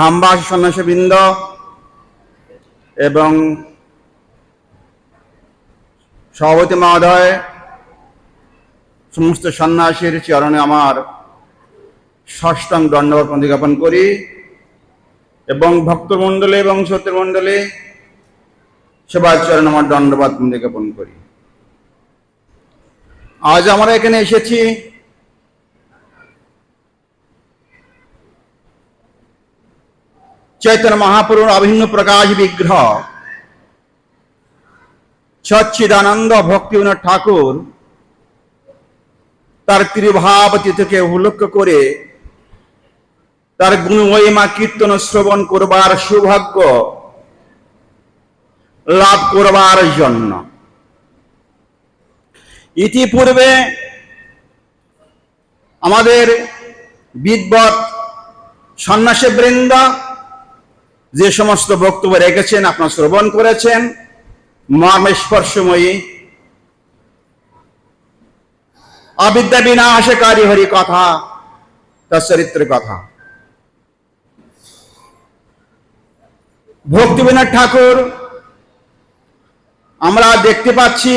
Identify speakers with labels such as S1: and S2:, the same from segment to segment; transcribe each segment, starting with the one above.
S1: ধামবাসী সন্ন্যাসীবৃন্দ এবং সভাপতি মহোদয়, সমস্ত সন্ন্যাসীর চরণে আমার ষষ্ঠাং দণ্ডবত জ্ঞাপন করি এবং ভক্তমণ্ডলী এবং সত্যমণ্ডলী সবার চরণে আমার দণ্ডবাদ জ্ঞাপন করি। আজ আমরা এখানে এসেছি চৈতন্য মহাপুরুর অভিন্ন প্রকাশ বিগ্রহ সচ্চিদানন্দ ভক্তিবিনোদ ঠাকুর তার ত্রিভাব তিথিকে উপলক্ষ করে তার গুণমহিমা কীর্তন শ্রবণ করবার সৌভাগ্য লাভ করবার জন্য ইতিপূর্বে আমাদের বিদ্বৎ সন্ন্যাসী বৃন্দ যে সমস্ত বক্তব্য রেখেছেন, আপনার শ্রবণ করেছেন মর্মস্পর্শময়ী অবিদ্যা বিনাশকারী হরি কথা তার চরিত্রের কথা ভক্তিবিনোদ ঠাকুর, আমরা দেখতে পাচ্ছি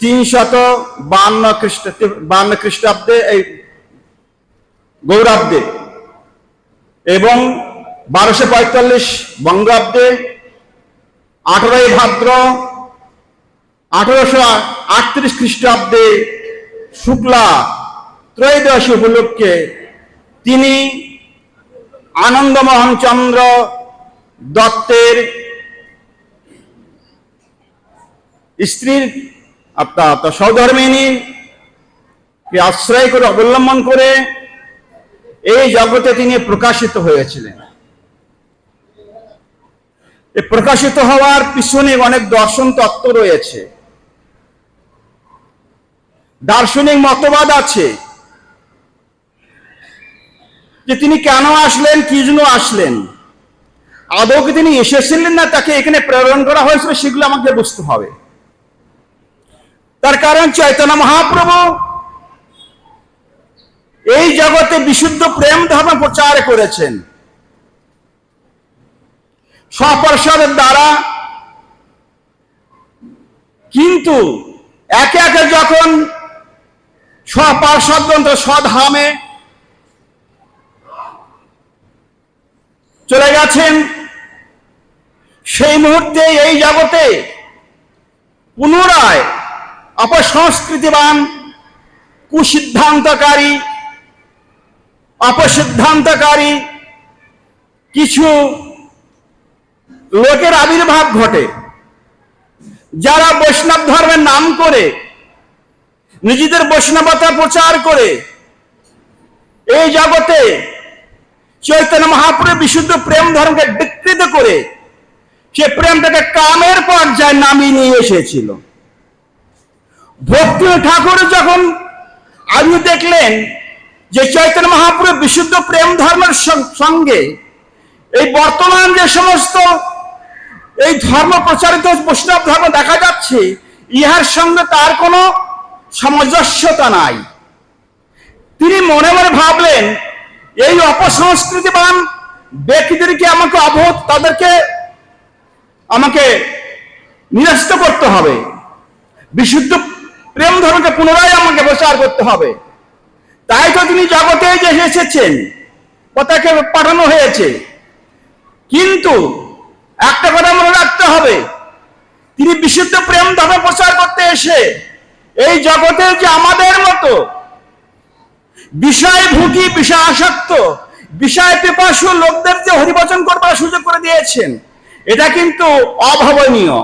S1: তিনশত বান্ন খ্রিস্ট বান্ন খ্রিস্টাব্দে এই গৌরাব্দে এবং বারোশো পঁয়তাল্লিশ বঙ্গাব্দে আঠারোই ভাদ্র আঠারোশো আটত্রিশ খ্রিস্টাব্দে শুক্লা ত্রয়োদশী উপলক্ষে তিনি আনন্দমোহন চন্দ্র দত্তের স্ত্রীর আপনার সহধর্মিনী আশ্রয় করে, অবলম্বন করে এই জগতে তিনি প্রকাশিত হয়েছিলেন। প্রকাশিত হওয়ার পিছনে অনেক দর্শন তত্ত্ব রয়েছে। দার্শনিক মতবাদ আছে যে তিনি কেন আসলেন, কি জন্য আসলেন? আদৌ তিনি এসেছিলেন না তাকে এখানে প্রেরণ করা হয়েছিল সেগুলো আমাকে বুঝতে হবে। তার কারণ চৈতন্য মহাপ্রভু এই জগতে বিশুদ্ধ প্রেম ধর্ম প্রচার করেছেন। স্বপর্ষদের দ্বারা কিন্তু একে একে যখন স্বপার্ষদ স্বধামে চলে গেছেন, সেই মুহূর্তে এই জগতে পুনরায় অপসংস্কৃতিবান, কুসিদ্ধান্তকারী অপসিদ্ধান্তকারী কিছু লোকের আবির্ভাব ঘটে। যারা বৈষ্ণব ধর্মের নাম করে, নিজেদের বৈষ্ণবতা প্রচার করে, এই জগতে চৈতন্য মহাপুরের বিশুদ্ধ প্রেম ধর্মকে বিকৃত করে, সে প্রেমটাকে কামের পর্যায়ে নামিয়ে নিয়ে এসেছিল। ভক্তি ঠাকুর যখন আজকে দেখলেন যে চৈতন্য মহাপুরের বিশুদ্ধ প্রেম ধর্মের সঙ্গে এই বর্তমান যে সমস্ত এই ধর্ম প্রচারিত বৈষ্ণব ধর্ম দেখা যাচ্ছে, ইহার সঙ্গে তার কোনো সামঞ্জস্যতা নাই। তিনি মনে মনে ভাবলেন, এই অপসংস্কৃতিবান ব্যক্তিদেরকে আমাকে অবহত, তাদেরকে আমাকে নিরস্ত করতে হবে? বিশুদ্ধ প্রেম ধর্মকে পুনরায় আমাকে প্রচার করতে হবে। তাই তো তিনি জগতে যে এসেছেন কথাকে পাঠানো হয়েছে। কিন্তু একটা কথা মনে রাখতে হবে, তিনি বিশুদ্ধ প্রেম ধর্ম প্রচার করতে এসে এই জগতে যে আমাদের মতো বিষয় ভুগি বিষয় আসক্ত বিষয় পিপাসু লোকদের যে হরিবচন করবার সুযোগ করে দিয়েছেন, এটা কিন্তু অভাবনীয়।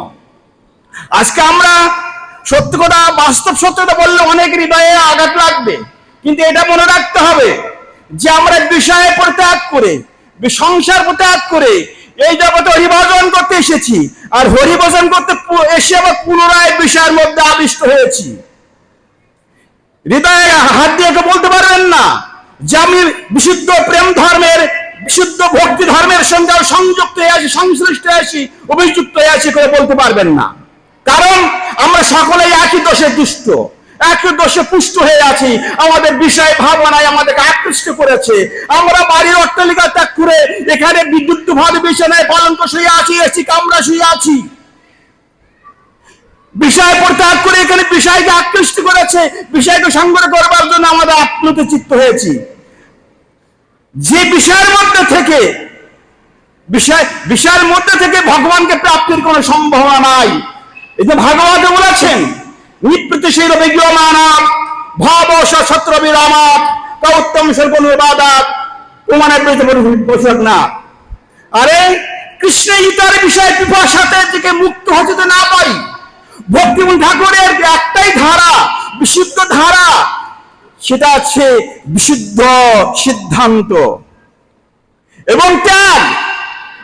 S1: আজকে আমরা সত্য কথা, বাস্তব সত্যতা বললে অনেক হৃদয়ে আঘাত লাগবে। কিন্তু এটা মনে রাখতে হবে যে আমরা বিষয়ের বিষয়ে পরিত্যাগ করে, সংসার পরিত্যাগ করে এই জগতে হরিভজন করতে এসেছি। আর হরিভজন করতে এসে আবার পুনরায় বিষয়ের মধ্যে আবিষ্ট হয়েছি। হৃদয়ে হাত দিয়ে বলতে পারবেন না যে আমি বিশুদ্ধ প্রেম ধর্মের, বিশুদ্ধ ভক্তি ধর্মের সঙ্গে সংযুক্ত হয়ে আছি, সংশ্লিষ্ট হয়ে আছি, অভিযুক্ত হয়ে আছি করে বলতে পারবেন না। কারণ আমরা সকলেই একই দোষে দুষ্ট। একই দোষে পুষ্ট হয়ে আছি। আমাদের বিষয় ভাবনায় আমাদেরকে আকৃষ্ট করেছে। আমরা বাড়ির অট্টালিকা ত্যাগ করে এখানে বিদ্যুৎ ভাবে বিছানায় পালঙ্ক শুয়ে আছি, এসি কামরা শুয়ে আছি। বিষয় পরিত্যাগ করে এখানে বিষয়কে আকৃষ্ট করেছে, বিষয়কে সংগ্রহ করবার জন্য আমাদের আপ্লুত চিত্ত হয়েছি। যে বিষয়ের মধ্যে থেকে, বিষয়, বিষয়ের মধ্যে থেকে ভগবানকে প্রাপ্তির কোনো সম্ভাবনা নাই। যে ভাগবত বলেছেন নিবৃত্তিশীল বিজ্ঞ মানব ভব সত্র বিরামাত তা উত্তম স্বল্প নির্বাদাত প্রমাণের পোষক না। আরে, কৃষ্ণ গীতার বিষয় পিপাসাতে থেকে মুক্ত হতে না পাই ভক্তিমন ঠাকুরের একটাই ধারা, বিশুদ্ধ ধারা, সেটা আছে বিশুদ্ধ সিদ্ধান্ত। এবং ত্যাগ,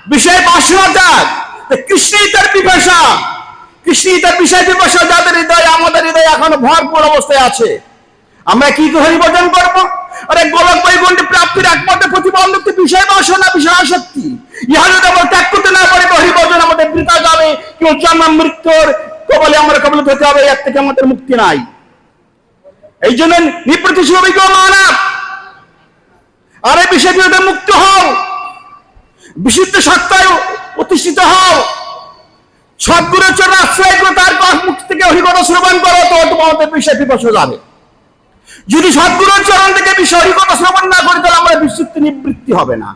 S1: বিষয় বাসনা ত্যাগ, তো কৃষ্ণই তার পিপাসা। কৃষ্ণই তার বিষয় পিপাসা যাদের হৃদয়, আমাদের হৃদয় ভরপুর অবস্থায় আছে। আমরা কি করে হরিভজন করব? আরে গোলক প্রাপ্তির একমাত্র প্রতিবন্ধক বিষয় বিষয় আসক্তি। ইহা যদি আমরা ত্যাগ করতে না পারি তো হরিভজন আমাদের বৃথা যাবে। কেউ জন্ম মৃত্যুর কবলে, আমরা কবলিত হতে হবে, এর থেকে আমাদের মুক্তি নাই। এই জন্য নিপ্রতিশীল অভিজ্ঞ মানব। আরে বিষয় বিরোধে মুক্ত হও। বিশুদ্ধ সত্তায় প্রতিষ্ঠিত হও। সদ্গুরুর চরণ আশ্রয় করে তার মুখ থেকে হরিকথা শ্রবণ করো, তো তোমাদের বিষয় পিপাসা যাবে। যদি সদ্গুরুর চরণ থেকে বিষয় হরিকথা শ্রবণ না করি, তাহলে আমরা বিশুদ্ধ নিবৃত্তি হবে না।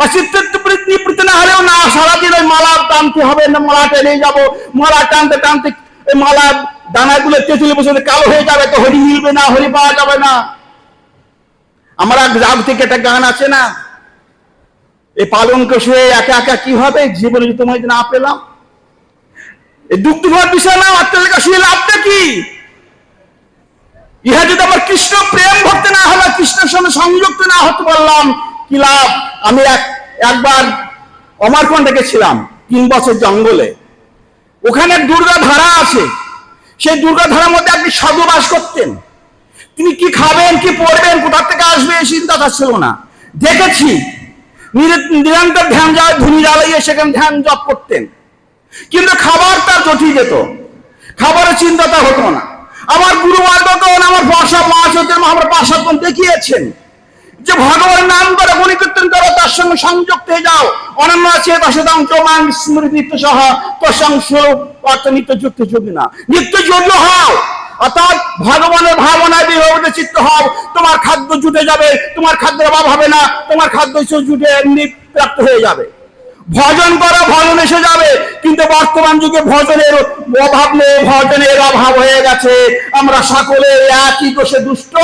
S1: আর চিত্তত্ব নিবৃত্তি না হলেও না, সারাদিন ওই মালা টানতে হবে না, মালা টেনে যাব। মালা টানতে টানতে মালা দানাগুলো তেঁতুলে বসে কালো হয়ে যাবে, তো হরি মিলবে না, হরি পাওয়া যাবে না। আমার থেকে একটা গান আছে না? এই পালঙ্ক শুয়ে একা একা কি হবে? জীবনে তোমায় না পেলাম দুঃখ দুঃখের বিষয় না অট্টালিকা শুয়ে লাভটা কি? ইহা যদি আমার কৃষ্ণ প্রেম ভক্তি না হলো, কৃষ্ণের সঙ্গে সংযুক্ত না হতে পারলাম, কি লাভ? আমি এক, একবার তিন বছর জঙ্গলে। ওখানে দুর্গা ধারা আছে। সেই দুর্গা ধারার মধ্যে আপনি সাধু বাস করতেন। তিনি কি খাবেন, কি পড়বেন, কোথা থেকে আসবে, এই চিন্তা তার ছিল না। দেখেছি, নির- নিরন্তর ধ্যান যায় ধুনি জ্বালাইয়ে সেখানে ধ্যান জপ করতেন। কিন্তু খাবার তার জটি যেত। খাবারের চিন্তা তার হতো না। আমার গুরু মার্গগণ আমার ভাষা মহাসত্যের মহাবার পাশাতন দেখিয়েছেন যে ভগবানের নাম করে গুণী কীর্তন করো, তার সঙ্গে সংযুক্ত হয়ে যাও। অনন্য আছে, দশদাং চমান স্মৃতি নিত্য সহ অর্থ নিত্য যুক্ত যোগী না। নিত্য যোগ্য হও। অর্থাৎ ভগবানের ভাবনায় বিভাবিত চিত্ত হও। তোমার খাদ্য জুটে যাবে, তোমার খাদ্যের অভাব হবে না, তোমার খাদ্য জুটে এমনি প্রাপ্ত হয়ে যাবে। ভজন করা, ভজন এসে যাবে। কিন্তু বর্তমান যুগে ভজনের অভাব নেই, ভজনের অভাব হয়ে গেছে। আমরা সকলে একই কোষে দুষ্ট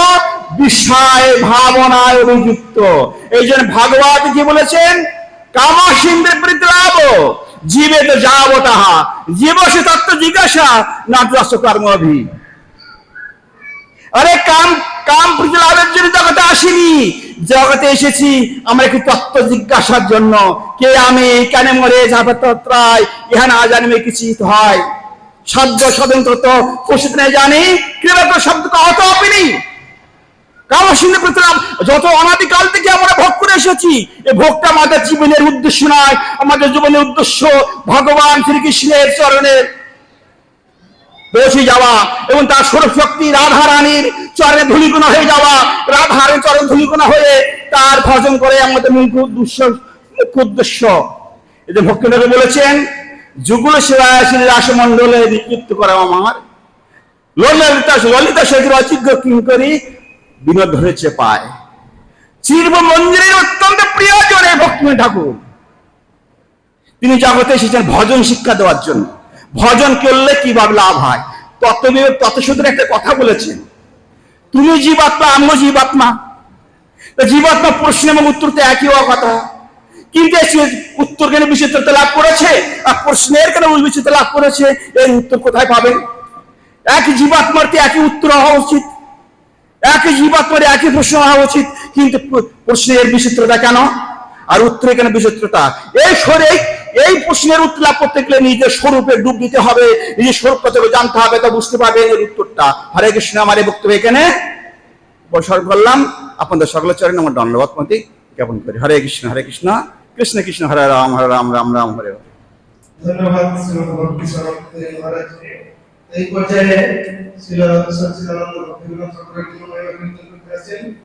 S1: বিষয় ভাবনায় অভিযুক্ত। এই জন্য ভাগবত কি বলেছেন? কামাসিন্দ্রের প্রীতি লাভ জীবে তো যাব তাহা। জীব সে তত্ত্ব জিজ্ঞাসা, না যশ কর্ম অভি। আরে কাম কাম প্রীতি জন্য জগতে আসিনি। জগতে এসেছি, আমরা একটু তত্ত্ব জিজ্ঞাসার জন্য। কে আমি? কেন মরে? যাবে হয়। শব্দ স্বতন্ত্র তো জানি। শব্দ যত অনাদিকাল থেকে আমরা ভোগ করে এসেছি এই ভোগটা আমাদের জীবনের উদ্দেশ্য নয়, আমাদের জীবনের উদ্দেশ্য ভগবান শ্রীকৃষ্ণের চরণের পৌঁছে যাওয়া এবং তার স্বরূপ শক্তি রাধা রানীর চরণে ধুলিগুনা হয়ে যাওয়া রাধা রানীর চরণে ধুলিগুনা হয়ে তার ভজন করে আমাদের মুখ্য উদ্দেশ্য উদ্দেশ্য এই যে ভক্তিনগর বলেছেন, যুগুল সেবায় শ্রী রাসমণ্ডলে নিযুক্ত করা আমার। ললিতা ললিতা সেদিন অচিজ্ঞ কিঙ্করি বিনোদ ধরেছে পায়। চিরব মন্দিরের অত্যন্ত প্রিয়জন এই ভক্তিময় ঠাকুর। তিনি জগতে এসেছেন ভজন শিক্ষা দেওয়ার জন্য। ভজন করলে কীভাবে লাভ হয়? তত্ত্ববিবেক তত্ত্বসূত্রে একটা কথা বলেছেন। তুমি জীবাত্মা, আমিও জীবাত্মা। জীবাত্মা প্রশ্ন এবং উত্তর তো একই হওয়া কথা। কিন্তু উত্তর কেন বিচিত্রতা লাভ করেছে আর প্রশ্নের কেন বিচিত্র লাভ করেছে এর উত্তর কোথায় পাবেন একই জীবাত্মার একই উত্তর হওয়া উচিত। একই জীবাত্মার একই প্রশ্ন হওয়া উচিত। কিন্তু প্রশ্নের বিচিত্রতা কেন? আর উত্তরে কেন বিচিত্রতা? এই সরে এই প্রশ্নের উত্তর লাভ করতে গেলে নিজের স্বরূপে ডুব দিতে হবে, নিজের স্বরূপ কত জানতে হবে তা বুঝতে পারবেন এর উত্তরটা। হরে কৃষ্ণ, আমার এই বক্তব্য এখানে বসর করলাম। আপনাদের সকলের চরণে আমার দণ্ডবাদ মতে জ্ঞাপন করি। হরে কৃষ্ণ হরে কৃষ্ণ। কৃষ্ণ কৃষ্ণ, হরে রাম হরে রাম রাম রাম, হরে হরে
S2: ধন্যবাদ
S3: এই পর্যায়ে